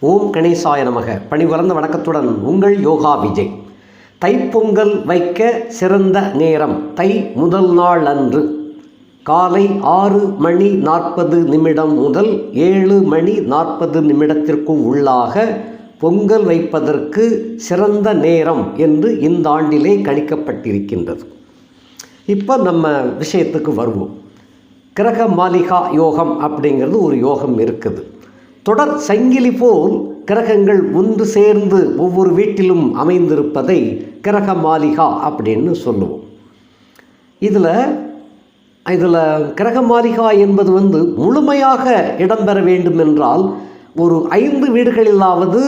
ஓம் கணேசாய நமக. பணிவளர்ந்த வணக்கத்துடன் உங்கள் யோகா விஜய். தைப்பொங்கல் வைக்க சிறந்த நேரம் தை முதல் நாள் அன்று. காலை ஆறு மணி நாற்பது நிமிடம் முதல் ஏழு மணி நாற்பது நிமிடத்திற்கு உள்ளாக பொங்கல் வைப்பதற்கு சிறந்த நேரம் என்று இந்த ஆண்டிலே கணிக்கப்பட்டிருக்கின்றது. இப்போ நம்ம விஷயத்துக்கு வருவோம். கிரக மாளிகா யோகம் அப்படிங்கிறது ஒரு யோகம் இருக்குது. தொடர் சங்கிலி போல் கிரகங்கள் ஒன்று சேர்ந்து ஒவ்வொரு வீட்டிலும் அமைந்திருப்பதை கிரக மாளிகா அப்படின்னு சொல்லுவோம். இதில் இதில் கிரக மாளிகா என்பது வந்து முழுமையாக இடம்பெற வேண்டும் என்றால் ஒரு ஐந்து வீடுகளிலாவது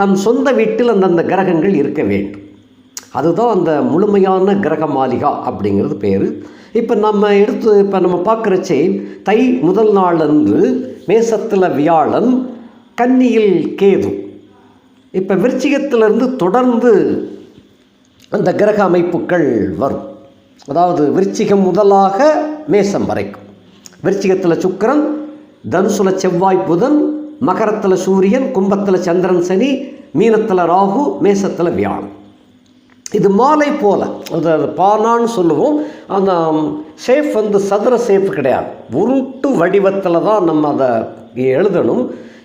தன் சொந்த வீட்டில் அந்தந்த கிரகங்கள் இருக்க வேண்டும். அதுதான் அந்த முழுமையான கிரக மாளிகா அப்படிங்கிறது பேர். இப்போ நம்ம எடுத்து இப்போ நம்ம பார்க்குறச்சே தை முதல் நாள் அன்று மேசத்தில் வியாழன் கன்னியில் கேது. இப்போ விருச்சிகத்திலிருந்து தொடர்ந்து அந்த கிரக அமைப்புகள் வரும். அதாவது விருச்சிகம் முதலாக மேசம் வரைக்கும். விருச்சிகத்தில் சுக்கரன் தனுசுல செவ்வாய் புதன் மகரத்தில் சூரியன் கும்பத்தில் சந்திரன் சனி மீனத்தில் ராகு மேசத்தில் வியாழன். இது மாலை போல. அது அது பானான்னு சொல்லுவோம். அந்த ஷேப் வந்து சதுர ஷேப் கிடையாது. உருட்டு வடிவத்தில் தான் நம்ம அதை எழுதணும்.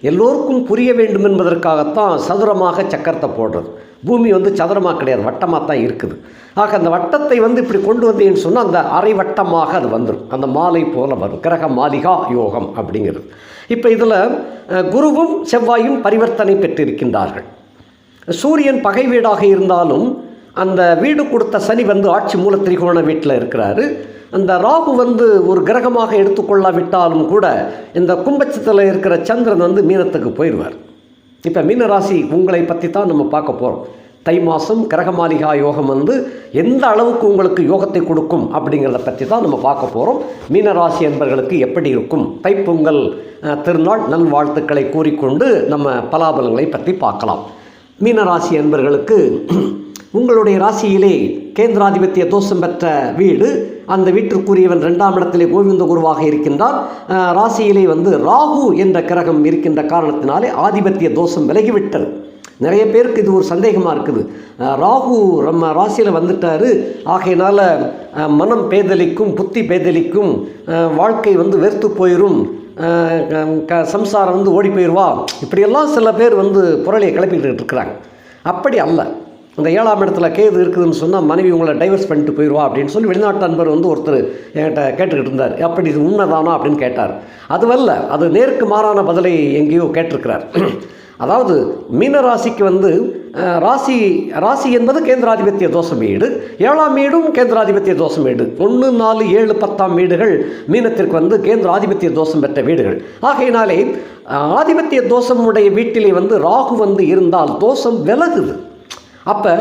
எல்லோருக்கும் புரிய வேண்டும் என்பதற்காகத்தான் சதுரமாக சக்கரத்தை போடுறது. பூமி வந்து சதுரமாக கிடையாது வட்டமாக தான் இருக்குது. ஆக அந்த வட்டத்தை வந்து இப்படி கொண்டு வந்தீங்கன்னு சொன்னால் அந்த அரை வட்டமாக அது வந்துடும் அந்த மாலை போல வரும். கிரக மாளிகா யோகம் அப்படிங்கிறது. இப்போ இதில் குருவும் செவ்வாயும் பரிவர்த்தனை பெற்றிருக்கின்றார்கள். சூரியன் பகை வீடாக இருந்தாலும் அந்த வீடு கொடுத்த சனி வந்து ஆட்சி மூல திரிகோண வீட்டில் இருக்கிறாரு. அந்த ராகு வந்து ஒரு கிரகமாக எடுத்துக்கொள்ளாவிட்டாலும் கூட இந்த கும்பச்சத்தில் இருக்கிற சந்திரன் வந்து மீனத்துக்கு போயிடுவார். இப்போ மீன ராசி உங்களை பற்றி தான் நம்ம பார்க்க போகிறோம் தை மாதம் கிரகமாளிகா யோகம் வந்து எந்த அளவுக்கு உங்களுக்கு யோகத்தை கொடுக்கும் அப்படிங்கிறத பற்றி தான் நம்ம பார்க்க போகிறோம் மீனராசி என்பர்களுக்கு எப்படி இருக்கும்? தைப்பொங்கல் திருநாள் நல்வாழ்த்துக்களை கூறிக்கொண்டு நம்ம பலாபலங்களை பற்றி பார்க்கலாம். மீனராசி என்பர்களுக்கு உங்களுடைய ராசியிலே கேந்திராதிபத்திய தோஷம் பெற்ற வீடு. அந்த வீட்டிற்குரியவன் ரெண்டாம் இடத்திலே கோவிந்த குருவாக இருக்கின்றார் ராசியிலே வந்து ராகு என்ற கிரகம் இருக்கின்ற காரணத்தினாலே ஆதிபத்திய தோஷம் விலகிவிட்டது. நிறைய பேருக்கு இது ஒரு சந்தேகமாக இருக்குது. ராகு நம்ம ராசியில் வந்துட்டார். ஆகையினால் மனம் பேதலிக்கும் புத்தி பேதலிக்கும் வாழ்க்கை வந்து வெறுத்து போயிடும் க சம்சாரம் வந்து ஓடி போயிடுவா இப்படியெல்லாம் சில பேர் வந்து புரளியை கிளப்பிக்கிட்டு இருக்கிறாங்க. அப்படி அல்ல. அந்த ஏழாம் இடத்துல கேது இருக்குதுன்னு சொன்னால் மனைவி உங்களை டைவர்ஸ் பண்ணிட்டு போயிடுவா அப்படின்னு சொல்லி வெளிநாட்டு நண்பர் வந்து ஒருத்தர் என்கிட்ட கேட்டுக்கிட்டு இருந்தார். அப்படி இது உண்மைதானா அப்படின்னு கேட்டார். அதுவல்ல அது நேருக்கு மாறான பதிலை எங்கேயோ கேட்டிருக்கிறார். அதாவது மீன ராசிக்கு வந்து ராசி ராசி என்பது கேந்திராதிபத்திய தோஷம் வீடு ஏழாம் வீடும் கேந்திராதிபத்திய தோஷம் வீடு ஒன்று நாலு ஏழு பத்தாம் வீடுகள் மீனத்திற்கு வந்து கேந்திராதிபத்திய தோஷம் பெற்ற வீடுகள். ஆகையினாலே ஆதிபத்திய தோஷம் உடைய வீட்டிலே வந்து ராகு வந்து இருந்தால் தோஷம் விலகுது. அப்போ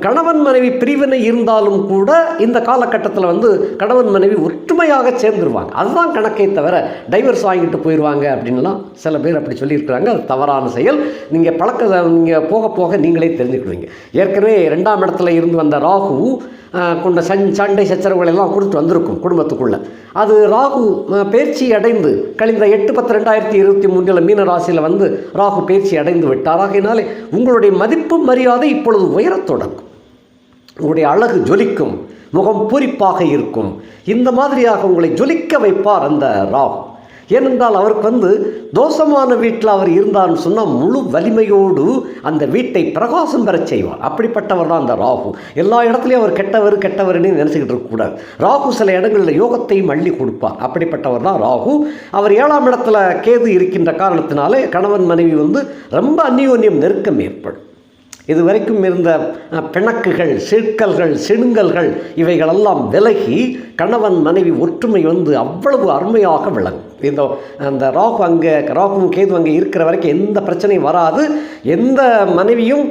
கணவன் மனைவி பிரிவினை இருந்தாலும் கூட இந்த காலகட்டத்தில் வந்து கணவன் மனைவி ஒற்றுமையாக சேர்ந்துருவாங்க. அதுதான் கணக்கை தவிர டைவர்ஸ் வாங்கிட்டு போயிடுவாங்க அப்படின்லாம் சில பேர் அப்படி சொல்லியிருக்கிறாங்க. அது தவறான செயல். நீங்கள் பழக்க நீங்கள் போக போக நீங்களே தெரிஞ்சுக்கிடுவீங்க. ஏற்கனவே ரெண்டாம் இடத்துல இருந்து வந்த ராகு கொண்ட சண் சண்டை சச்சரவுகள் எல்லாம் கொடுத்து வந்திருக்கும் குடும்பத்துக்குள்ளே. அது ராகு அஹ், பேர்ச்சி அடைந்து கழிந்த எட்டு பத்து ரெண்டாயிரத்தி இருபத்தி மூன்றில் மீன ராசியில் வந்து ராகு பேர்ச்சி அடைந்து விட்டார். ஆகையினாலே உங்களுடைய மதிப்பு மரியாதை இப்பொழுது உயரத் தொடங்கும். உங்களுடைய அழகு ஜொலிக்கும் முகம் பூரிப்பாக இருக்கும். இந்த மாதிரியாக உங்களை ஜொலிக்க வைப்பார் அந்த ராகு ஏனென்றால் அவருக்கு வந்து தோஷமான வீட்டில் அவர் இருந்தார்னு சொன்னால் முழு வலிமையோடு அந்த வீட்டை பிரகாசம் பெறச் செய்வார். அப்படிப்பட்டவர் தான் அந்த ராகு. எல்லா இடத்துலையும் அவர் கெட்டவர் கெட்டவர்னு நினச்சிக்கிட்டு இருக்கக்கூடாது ராகு சில இடங்களில் யோகத்தையும் அள்ளி கொடுப்பார். அப்படிப்பட்டவர் தான் ராகு. அவர் ஏழாம் இடத்துல கேது இருக்கின்ற காரணத்தினாலே கணவன் மனைவி வந்து ரொம்ப அந்யோன்யம் நெருக்கம் ஏற்படும். இது வரைக்கும் இருந்த பிணக்குகள் சிற்கல்கள் சிடுங்கல்கள் இவைகளெல்லாம் விலகி கணவன் மனைவி ஒற்றுமை வந்து அவ்வளவு அருமையாக விளங்கும். இந்த அந்த ராகு அங்கே ராகுவும் கேது அங்கே இருக்கிற வரைக்கும் எந்த பிரச்சனையும் வராது. எந்த மனைவியும்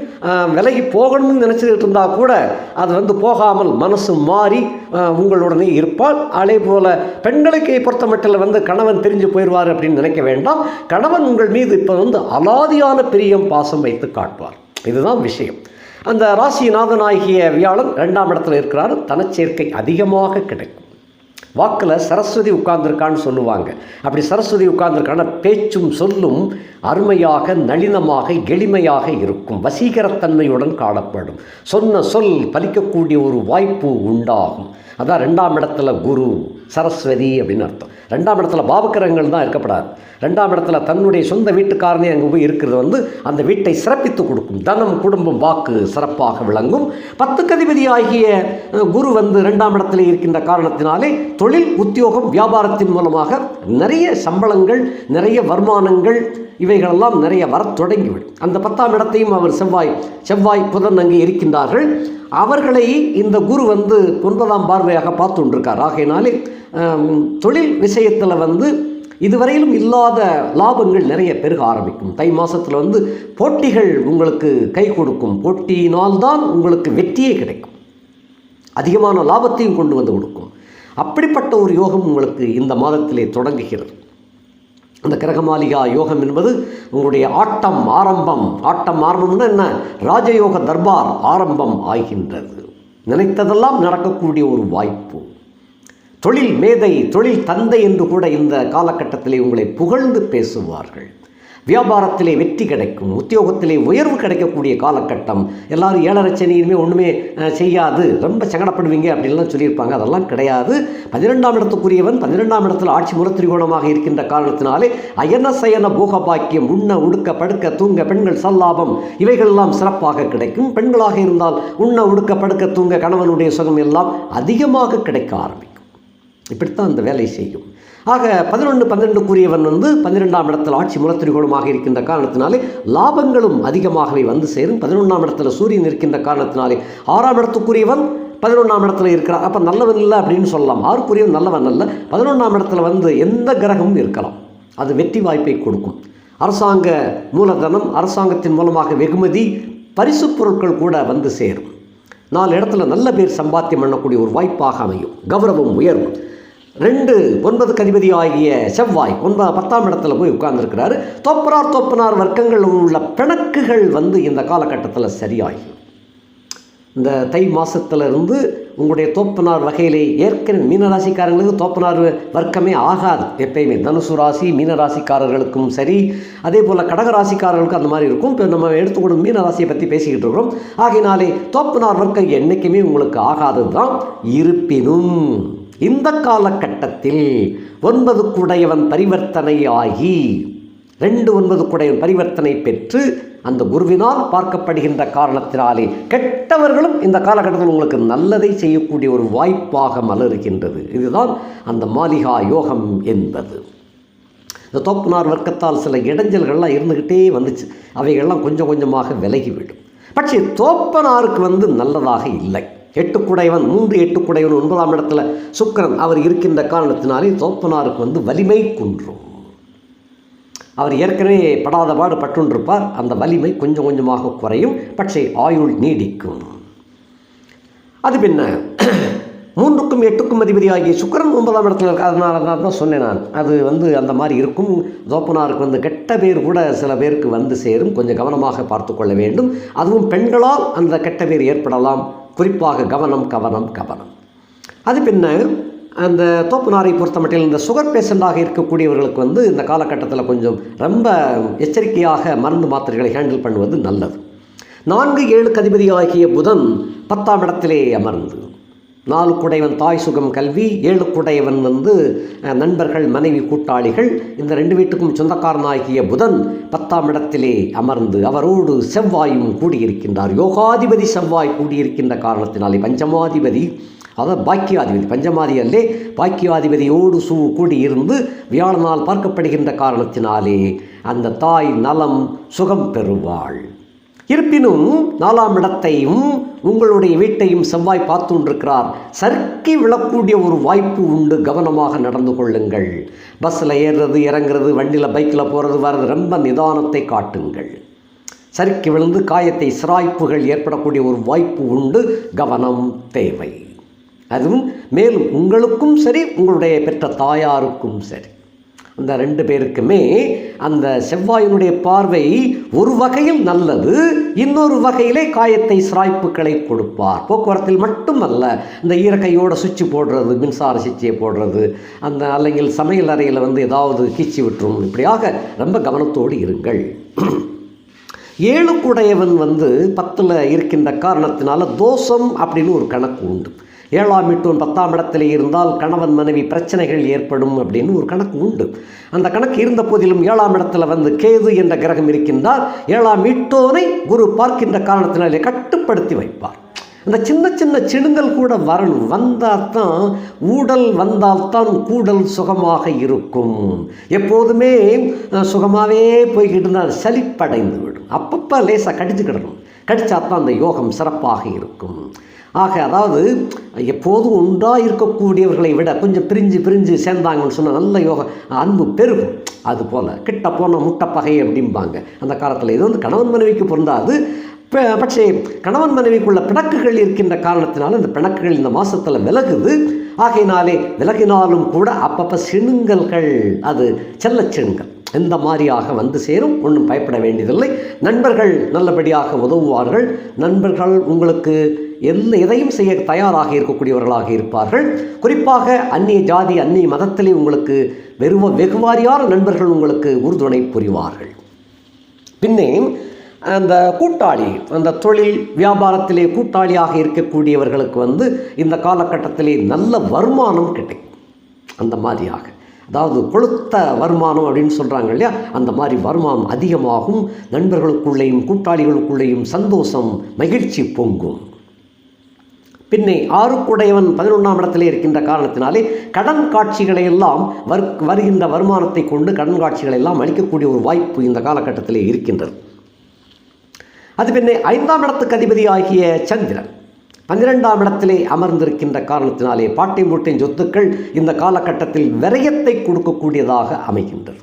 விலகி போகணும்னு நினச்சிக்கிட்டு இருந்தால் கூட அது வந்து போகாமல் மனசு மாறி உங்களுடனே இருப்பாள். அதே போல் பெண்களுக்கு பொறுத்த மட்டில் வந்து கணவன் தெரிஞ்சு போயிடுவார் அப்படின்னு நினைக்க வேண்டாம். கணவன் உங்கள் மீது இப்போ வந்து அலாதியான பிரியம் பாசம் வைத்து காட்டுவார். இதுதான் விஷயம். அந்த ராசிநாதனாகிய வியாழன் ரெண்டாம் இடத்துல இருக்கிறார். தனச்சேர்க்கை அதிகமாக கிடைக்கும். வாக்கில் சரஸ்வதி உட்கார்ந்துருக்கான்னு சொல்லுவாங்க. அப்படி சரஸ்வதி உட்கார்ந்துருக்கான பேச்சும் சொல்லும் அருமையாக நளினமாக எளிமையாக இருக்கும். வசீகரத்தன்மையுடன் காணப்படும். சொன்ன சொல் பலிக்கக்கூடிய ஒரு வாய்ப்பு உண்டாகும். அதான் ரெண்டாம் இடத்துல குரு சரஸ்வதி அப்படின்னு அர்த்தம். ரெண்டாம் இடத்துல பாவக்கிரகங்கள் தான் இருக்கப்படாது. ரெண்டாம் இடத்துல தன்னுடைய சொந்த வீட்டுக்காரனே அங்கே போய் இருக்கிறது வந்து அந்த வீட்டை சிறப்பித்து கொடுக்கும். தனம் குடும்பம் வாக்கு சிறப்பாக விளங்கும். பத்து கதிபதி ஆகிய குரு வந்து ரெண்டாம் இடத்துல இருக்கின்ற காரணத்தினாலே தொழில் உத்தியோகம் வியாபாரத்தின் மூலமாக நிறைய சம்பளங்கள் நிறைய வருமானங்கள் இவைகளெல்லாம் நிறைய வரத் தொடங்கிவிடும். அந்த பத்தாம் இடத்தையும் அவர் செவ்வாய் செவ்வாய் புதன் அங்கே இருக்கின்றார்கள். அவர்களை இந்த குரு வந்து ஒன்பதாம் பார்வையாக பார்த்து கொண்டிருக்கார் ஆகையினாலே தொழில் விஷயத்தில் வந்து இதுவரையிலும் இல்லாத லாபங்கள் நிறைய பெருக ஆரம்பிக்கும். தை மாதத்தில் வந்து போட்டிகள் உங்களுக்கு கை கொடுக்கும். போட்டியினால்தான் உங்களுக்கு வெற்றியே கிடைக்கும். அதிகமான லாபத்தையும் கொண்டு வந்து கொடுக்கும். அப்படிப்பட்ட ஒரு யோகம் உங்களுக்கு இந்த மாதத்திலே தொடங்குகிறது. அந்த கிரகமாலிகா யோகம் என்பது உங்களுடைய ஆட்டம் ஆரம்பம். ஆட்டம் ஆரம்பம்னா என்ன? ராஜயோக தர்பார் ஆரம்பம் ஆகின்றது. நினைத்ததெல்லாம் நடக்கக்கூடிய ஒரு வாய்ப்பு. தொழில் மேதை தொழில் தந்தை என்று கூட இந்த காலகட்டத்திலே உங்களை புகழ்ந்து பேசுவார்கள். வியாபாரத்திலே வெற்றி கிடைக்கும் உத்தியோகத்திலே உயர்வு கிடைக்கக்கூடிய காலகட்டம். எல்லாரும் ஏழரை சனியுமே ஒன்றுமே செய்யாது. ரொம்ப சங்கடப்படுவீங்க அப்படின்லாம் சொல்லியிருப்பாங்க. அதெல்லாம் கிடையாது. பன்னிரெண்டாம் இடத்துக்குரியவன் பன்னிரெண்டாம் இடத்தில் ஆட்சி முரத்திரிகோணமாக இருக்கின்ற காரணத்தினாலே அயன சயன போக பாக்கியம் உண்ண உடுக்க படுக்க தூங்க பெண்கள் சல்லாபம் இவைகளெல்லாம் சிறப்பாக கிடைக்கும். பெண்களாக இருந்தால் உண்ண உடுக்க படுக்க தூங்க கணவனுடைய சுகம் எல்லாம் அதிகமாக கிடைக்க ஆரம்பிக்கும். இப்படித்தான் அந்த வேலை செய்யும். ஆக பதினொன்று பன்னிரெண்டுக்குரியவன் வந்து பன்னிரெண்டாம் இடத்தில் ஆட்சி முலத்திரிகோணமாக இருக்கின்ற காரணத்தினாலே லாபங்களும் அதிகமாகவே வந்து சேரும். பதினொன்றாம் இடத்துல சூரியன் இருக்கின்ற காரணத்தினாலே ஆறாம் இடத்துக்குரியவன் பதினொன்றாம் இடத்துல இருக்கிறார் அப்போ நல்லவன் இல்லை அப்படின்னு சொல்லலாம். ஆறுக்குரியவன் நல்லவன் அல்ல. பதினொன்றாம் இடத்துல வந்து எந்த கிரகமும் இருக்கலாம். அது வெற்றி வாய்ப்பை கொடுக்கும். அரசாங்க மூலதனம் அரசாங்கத்தின் மூலமாக வெகுமதி பரிசுப் பொருட்கள் கூட வந்து சேரும். நாலு இடத்துல நல்ல பேர் சம்பாத்தியம் பண்ணக்கூடிய ஒரு வாய்ப்பாக அமையும். கௌரவம் உயரும். ரெண்டு ஒன்பது கதிபதி ஆகிய செவ்வாய் ஒன்பது பத்தாம் இடத்துல போய் உட்கார்ந்துருக்கிறாரு. தொப்பனார் தொப்பனார் வர்க்கங்கள் உள்ள பிணக்குகள் வந்து இந்த காலகட்டத்தில் சரியாகும் இந்த தை மாசத்துல இருந்து உங்களுடைய தோப்பனார் வகையிலே ஏற்கனவே மீனராசிக்காரங்களுக்கு தோப்பனார் வர்க்கமே ஆகாது. எப்பயுமே தனுசு ராசி மீனராசிக்காரர்களுக்கும் சரி அதே போல் கடகராசிக்காரர்களுக்கும் அந்த மாதிரி இருக்கும். இப்போ நம்ம எடுத்துக்கொண்டு மீனராசியை பற்றி பேசிக்கிட்டு இருக்கிறோம். ஆகினாலே தோப்பனார் வர்க்கம் என்றைக்குமே உங்களுக்கு ஆகாது தான் இருப்பினும் இந்த காலகட்டத்தில் ஒன்பது குடையவன் பரிவர்த்தனை ஆகி ரெண்டு ஒன்பது குடையவன் பரிவர்த்தனை பெற்று அந்த குருவினால் பார்க்கப்படுகின்ற காரணத்தினாலே கெட்டவர்களும் இந்த காலகட்டத்தில் உங்களுக்கு நல்லதை செய்யக்கூடிய ஒரு வாய்ப்பாக மலர்கின்றது. இதுதான் அந்த மாளிகா யோகம் என்பது. இந்த தோப்புனார் வர்க்கத்தால் சில இடைஞ்சல்கள்லாம் இருந்துக்கிட்டே வந்துச்சு. அவைகள்லாம் கொஞ்சம் கொஞ்சமாக விலகிவிடும். பட்சே தோப்பனாருக்கு வந்து நல்லதாக இல்லை. எட்டுக்குடையவன் மூன்று எட்டுக்குடையவன் ஒன்பதாம் இடத்துல சுக்கரன் அவர் இருக்கின்ற காரணத்தினாலே தோப்பனாருக்கு வந்து வலிமை குன்றும். அவர் ஏற்கனவே படாத பாடு பட்டுண்டிருப்பார். அந்த வலிமை கொஞ்சம் கொஞ்சமாக குறையும் பட்சே ஆயுள் நீடிக்கும். அது பின்ன மூன்றுக்கும் எட்டுக்கும் அதிபதி ஆகிய சுக்கிரன் ஒன்பதாம் இடத்துல இருக்கு அதனால தான் தான் சொன்னேன் நான். அது வந்து அந்த மாதிரி இருக்கும். தோப்பனாருக்கு வந்து கெட்ட பேர் கூட சில பேருக்கு வந்து சேரும். கொஞ்சம் கவனமாக பார்த்து கொள்ள வேண்டும். அதுவும் பெண்களால் அந்த கெட்ட பேர் ஏற்படலாம். குறிப்பாக கவனம் கவனம் கவனம். அது பின்ன அந்த தோப்புனாரை பொறுத்தமட்டில் இந்த சுகர் பேஷண்ட்டாக இருக்கக்கூடியவர்களுக்கு வந்து இந்த காலகட்டத்தில் கொஞ்சம் ரொம்ப எச்சரிக்கையாக மருந்து மாத்திரைகளை ஹேண்டில் பண்ணுவது நல்லது. நான்கு ஏழு கதிபதி ஆகிய புதன் பத்தாம் இடத்திலே அமர்ந்து நாலு குடையவன் தாய் சுகம் கல்வி ஏழு குடையவன் வந்து நண்பர்கள் மனைவி கூட்டாளிகள். இந்த ரெண்டு வீட்டுக்கும் சொந்தக்காரனாகிய புதன் பத்தாம் இடத்திலே அமர்ந்து அவரோடு செவ்வாயும் கூடியிருக்கின்றார். யோகாதிபதி செவ்வாய் கூடியிருக்கின்ற காரணத்தினாலே பஞ்சமாதிபதி. அதாவது பாக்கியாதிபதி. பஞ்சமாதி அல்லே பாக்கியாதிபதியோடு சூ கூடியிருந்து வியாழனால் பார்க்கப்படுகின்ற காரணத்தினாலே அந்த தாய் நலம் சுகம் பெறுவாள். இருப்பினும் நாலாம் இடத்தையும் உங்களுடைய வீட்டையும் செவ்வாய் பார்த்து சறுக்கி விழக்கூடிய ஒரு வாய்ப்பு உண்டு. கவனமாக நடந்து கொள்ளுங்கள். பஸ்ஸில் ஏறுறது இறங்குறது வண்டியில் பைக்கில் போகிறது வர்றது ரொம்ப நிதானத்தை காட்டுங்கள். சறுக்கி விழுந்து காயத்தை சிராய்ப்புகள் ஏற்படக்கூடிய ஒரு வாய்ப்பு உண்டு. கவனம் தேவை. அதுவும் மேலும் உங்களுக்கும் சரி உங்களுடைய பெற்ற தாயாருக்கும் சரி. அந்த ரெண்டு பேருக்குமே அந்த செவ்வாயினுடைய பார்வை ஒரு வகையில் நல்லது இன்னொரு வகையிலே காயத்தை சிராய்ப்புகளை கொடுப்பார் போக்குவரத்தில் மட்டுமல்ல இந்த ஈரக்கையோட சுவிட்ச் போடுறது மின்சார சுவிட்சை போடுறது அந்த അല്ലെങ്കിൽ சமையல் அறையில் வந்து ஏதாவது கீச்சி விட்டுரும் இப்படியாக ரொம்ப கவனத்தோடு இருங்கள் ஏழுக்குடையவன் வந்து பத்தில் இருக்கின்ற காரணத்தினால தோஷம் அப்படின்னு ஒரு கணக்கு உண்டு ஏழாம் வீட்டோன் பத்தாம் இடத்துல இருந்தால் கணவன் மனைவி பிரச்சனைகள் ஏற்படும் அப்படின்னு ஒரு கணக்கு உண்டு. அந்த கணக்கு இருந்த போதிலும் ஏழாம் இடத்துல வந்து கேது என்ற கிரகம் இருக்கின்றார். ஏழாம் வீட்டோனை குரு பார்க்கின்ற காரணத்தினாலே கட்டுப்படுத்தி வைப்பார். அந்த சின்ன சின்ன சிடுங்கள் கூட வரணும். வந்தால் தான் ஊடல் வந்தால்தான் கூடல் சுகமாக இருக்கும். எப்போதுமே சுகமாகவே போய்கிட்டு இருந்தால் சலிப்படைந்து விடும். அப்பப்போ லேசாக கடிச்சுக்கிடணும். கடிச்சா தான் அந்த யோகம் சிறப்பாக இருக்கும். ஆக அதாவது எப்போதும் ஒன்றாக இருக்கக்கூடியவர்களை விட கொஞ்சம் பிரிஞ்சு பிரிஞ்சு சேர்ந்தாங்கன்னு சொன்னால் நல்ல யோகா அன்பு பெருகும். அது போல் கிட்ட போன முட்டைப்பகை அப்படிம்பாங்க. அந்த காலத்தில் இது வந்து கணவன் மனைவிக்கு பொருந்தாது. ப- பட்சே கணவன் மனைவிக்குள்ள பிணக்குகள் இருக்கின்ற காரணத்தினால இந்த பிணக்குகள் இந்த மாதத்தில் விலகுது. ஆகையினாலே விலகினாலும் கூட அப்பப்போ சிணுங்கல்கள் அது செல்லச் சிணுங்கல். இந்த மாதிரியாக வந்து சேரும் ஒன்றும் பயப்பட வேண்டியதில்லை. நண்பர்கள் நல்லபடியாக உதவுவார்கள். நண்பர்கள் உங்களுக்கு எந்த எதையும் செய்ய தயாராக இருக்கக்கூடியவர்களாக இருப்பார்கள். குறிப்பாக அந்நிய ஜாதி அந்நிய மதத்திலே உங்களுக்கு வெறுவ வெகுவாரியான நண்பர்கள் உங்களுக்கு உறுதுணை புரிவார்கள். பின்னே அந்த கூட்டாளி அந்த தொழில் வியாபாரத்திலே கூட்டாளியாக இருக்கக்கூடியவர்களுக்கு வந்து இந்த காலகட்டத்திலே நல்ல வருமானம் கிடைக்கும். அந்த மாதிரியாக. அதாவது கொளுத்த வருமானம் அப்படின்னு சொல்கிறாங்க இல்லையா? அந்த மாதிரி வருமானம் அதிகமாகும். நண்பர்களுக்குள்ளேயும் கூட்டாளிகளுக்குள்ளேயும் சந்தோஷம் மகிழ்ச்சி பொங்கும். பின்னே ஆறுக்குடையவன் பதினொன்றாம் இடத்திலே இருக்கின்ற காரணத்தினாலே கடன் காட்சிகளை எல்லாம் வர் வருகின்ற வருமானத்தை கொண்டு கடன் காட்சிகளை எல்லாம் அளிக்கக்கூடிய ஒரு வாய்ப்பு இந்த காலகட்டத்திலே இருக்கின்றது. அது பின்னே ஐந்தாம் இடத்துக்கு அதிபதி ஆகிய சந்திரன் பன்னிரெண்டாம் இடத்திலே அமர்ந்திருக்கின்ற காரணத்தினாலே பாட்டை மூட்டின் சொத்துக்கள் இந்த காலகட்டத்தில் விரயத்தை கொடுக்கக்கூடியதாக அமைகின்றது.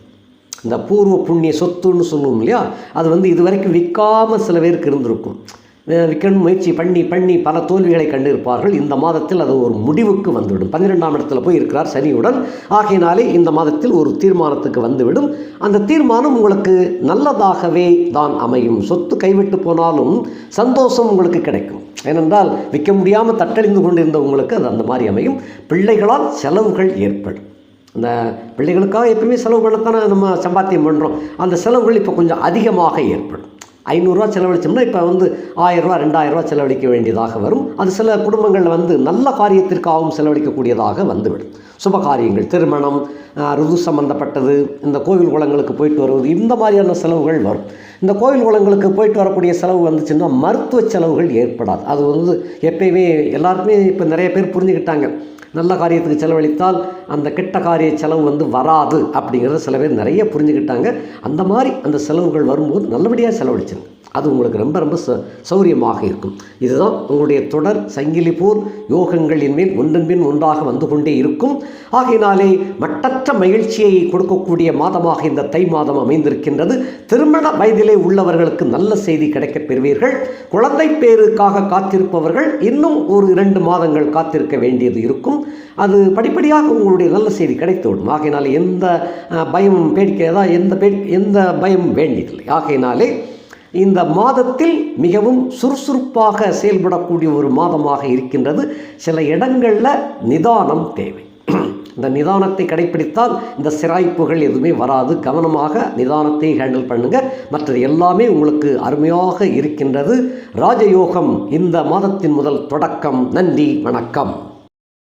இந்த பூர்வ புண்ணிய சொத்துன்னு சொல்லுவோம் இல்லையா? அது வந்து இதுவரைக்கும் விற்காமல் சில பேருக்கு இருந்திருக்கும். விற்கணும் முயற்சி பண்ணி பண்ணி பல தோல்விகளை கண்டிருப்பார்கள். இந்த மாதத்தில் அது ஒரு முடிவுக்கு வந்துவிடும். பன்னிரெண்டாம் இடத்துல போய் இருக்கிறார் சனியுடன். ஆகையினாலே இந்த மாதத்தில் ஒரு தீர்மானத்துக்கு வந்துவிடும். அந்த தீர்மானம் உங்களுக்கு நல்லதாகவே தான் அமையும். சொத்து கைவிட்டு போனாலும் சந்தோஷம் உங்களுக்கு கிடைக்கும். ஏனென்றால் விற்க முடியாமல் தட்டழிந்து கொண்டிருந்த உங்களுக்கு அது அந்த மாதிரி அமையும். பிள்ளைகளால் செலவுகள் ஏற்படும். அந்த பிள்ளைகளுக்காக எப்பவுமே செலவு பண்ணத்தானே நம்ம சம்பாத்தியம் பண்ணுறோம் அந்த செலவுகள் இப்போ கொஞ்சம் அதிகமாக ஏற்படும். ஐநூறுரூவா செலவழித்தோம்னா இப்போ வந்து ஆயிரரூவா ரெண்டாயிரரூவா செலவழிக்க வேண்டியதாக வரும். அது சில குடும்பங்களில் வந்து நல்ல காரியத்திற்காகவும் செலவழிக்கக்கூடியதாக வந்துவிடும். சுப காரியங்கள் திருமணம் ருது சம்பந்தப்பட்டது இந்த கோவில் குளங்களுக்கு போயிட்டு வருவது இந்த மாதிரியான செலவுகள் வரும். இந்த கோவில் குளங்களுக்கு போயிட்டு வரக்கூடிய செலவு வந்துச்சுன்னா மருத்துவ செலவுகள் ஏற்படாது. அது வந்து எப்பயுமே எல்லாருமே இப்போ நிறைய பேர் புரிஞ்சுக்கிட்டாங்க. நல்ல காரியத்துக்கு செலவழித்தால் அந்த கெட்ட காரிய செலவு வந்து வராது அப்படிங்கிறத சில பேர் நிறைய புரிஞ்சுக்கிட்டாங்க. அந்த மாதிரி அந்த செலவுகள் வரும்போது நல்லபடியாக செலவழிச்சிருங்க. அது உங்களுக்கு ரொம்ப ரொம்ப ச சௌரியமாக இருக்கும். இதுதான் உங்களுடைய தொடர் சங்கிலி போர் யோகங்களின் மேல் ஒன்றின் பின் ஒன்றாக வந்து கொண்டே இருக்கும். ஆகையினாலே மட்டற்ற மகிழ்ச்சியை கொடுக்கக்கூடிய மாதமாக இந்த தை மாதம் அமைந்திருக்கின்றது. திருமண வயதிலே உள்ளவர்களுக்கு நல்ல செய்தி கிடைக்கப் பெறுவீர்கள். குழந்தை பேருக்காக காத்திருப்பவர்கள் இன்னும் ஒரு இரண்டு மாதங்கள் காத்திருக்க வேண்டியது இருக்கும். அது படிப்படியாக உங்களுடைய நல்ல செய்தி கிடைத்துவிடும். ஆகையினாலே எந்த பயமும் பேடிக்கிறதா எந்த பே எந்த பயமும் வேண்டியதில்லை. ஆகையினாலே இந்த மாதத்தில் மிகவும் சுறுசுறுப்பாக செயல்படக்கூடிய ஒரு மாதமாக இருக்கின்றது. சில இடங்களில் நிதானம் தேவை. இந்த நிதானத்தை கடைப்பிடித்தால் இந்த சிராய்ப்புகள் எதுவுமே வராது. கவனமாக நிதானத்தை ஹேண்டில் பண்ணுங்கள் மற்றது எல்லாமே உங்களுக்கு அருமையாக இருக்கின்றது. ராஜயோகம் இந்த மாதத்தின் முதல் தொடக்கம். நன்றி வணக்கம்.